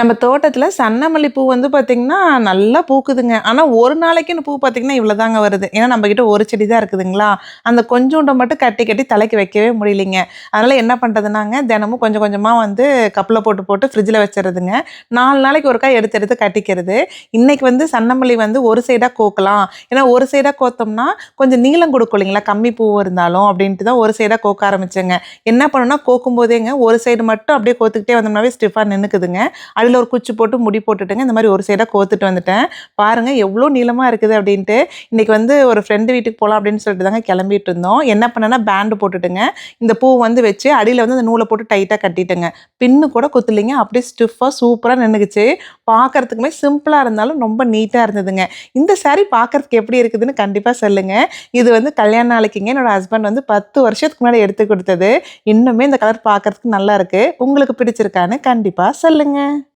நம்ம தோட்டத்தில் சன்னமல்லி பூ வந்து பார்த்திங்கன்னா நல்லா பூக்குதுங்க. ஆனால் ஒரு நாளைக்குன்னு பூ பார்த்திங்கன்னா இவ்வளோதாங்க வருது. ஏன்னா நம்மக்கிட்ட ஒரு செடி தான் இருக்குதுங்களா? அந்த கொஞ்சோண்டை மட்டும் கட்டி கட்டி தலைக்கு வைக்கவே முடியலைங்க. அதனால் என்ன பண்ணுறதுனாங்க தினமும் கொஞ்சம் கொஞ்சமாக வந்து கப்பில் போட்டு போட்டு ஃப்ரிட்ஜில் வச்சுருதுங்க நாலு நாளைக்கு ஒருக்கா எடுத்து எடுத்து கட்டிக்கிறது. இன்றைக்கி வந்து சன்னமல்லி வந்து ஒரு சைடாக கோக்கலாம். ஏன்னா ஒரு சைடாக கோத்தோம்னா கொஞ்சம் நீளம் கொடுக்கும் இல்லைங்களா? கம்மி பூ இருந்தாலும் அப்படின்ட்டு தான் ஒரு சைடாக கோக்க ஆரம்பிச்சேங்க. என்ன பண்ணணும்னா கோக்கும் போதேங்க ஒரு சைடு மட்டும் அப்படியே கோத்துக்கிட்டே வந்தோம்னாவே ஸ்டிஃபாக நின்றுக்குதுங்க அது அதில் ஒரு குச்சி போட்டு முடி போட்டுட்டுங்க. இந்த மாதிரி ஒரு சைடாக கோத்துட்டு வந்துட்டேன். பாருங்கள் எவ்வளோ நீளமாக இருக்குது அப்படின்ட்டு. இன்றைக்கி வந்து ஒரு ஃப்ரெண்டு வீட்டுக்கு போகலாம் அப்படின்னு சொல்லிட்டு தாங்க கிளம்பிட்டு இருந்தோம். என்ன பண்ணேன்னா பேண்டு போட்டுட்டுங்க. இந்த பூ வந்து வச்சு அடியில் வந்து அந்த நூலை போட்டு டைட்டாக கட்டிட்டுங்க. பின்னு கூட குத்துலிங்க. அப்படியே ஸ்டிஃபாக சூப்பராக நின்றுக்குச்சு பார்க்கறதுக்குமே சிம்பிளாக இருந்தாலும் ரொம்ப நீட்டாக இருந்ததுங்க. இந்த saree பார்க்கறதுக்கு எப்படி இருக்குதுன்னு கண்டிப்பாக சொல்லுங்கள் இது வந்து கல்யாண நாளைக்குங்க. என்னோட ஹஸ்பண்ட் வந்து பத்து வருஷத்துக்கு முன்னாடி எடுத்து கொடுத்தது. இன்னுமே இந்த கலர் பார்க்கறதுக்கு நல்லா இருக்குது உங்களுக்கு பிடிச்சிருக்கான்னு கண்டிப்பாக சொல்லுங்கள்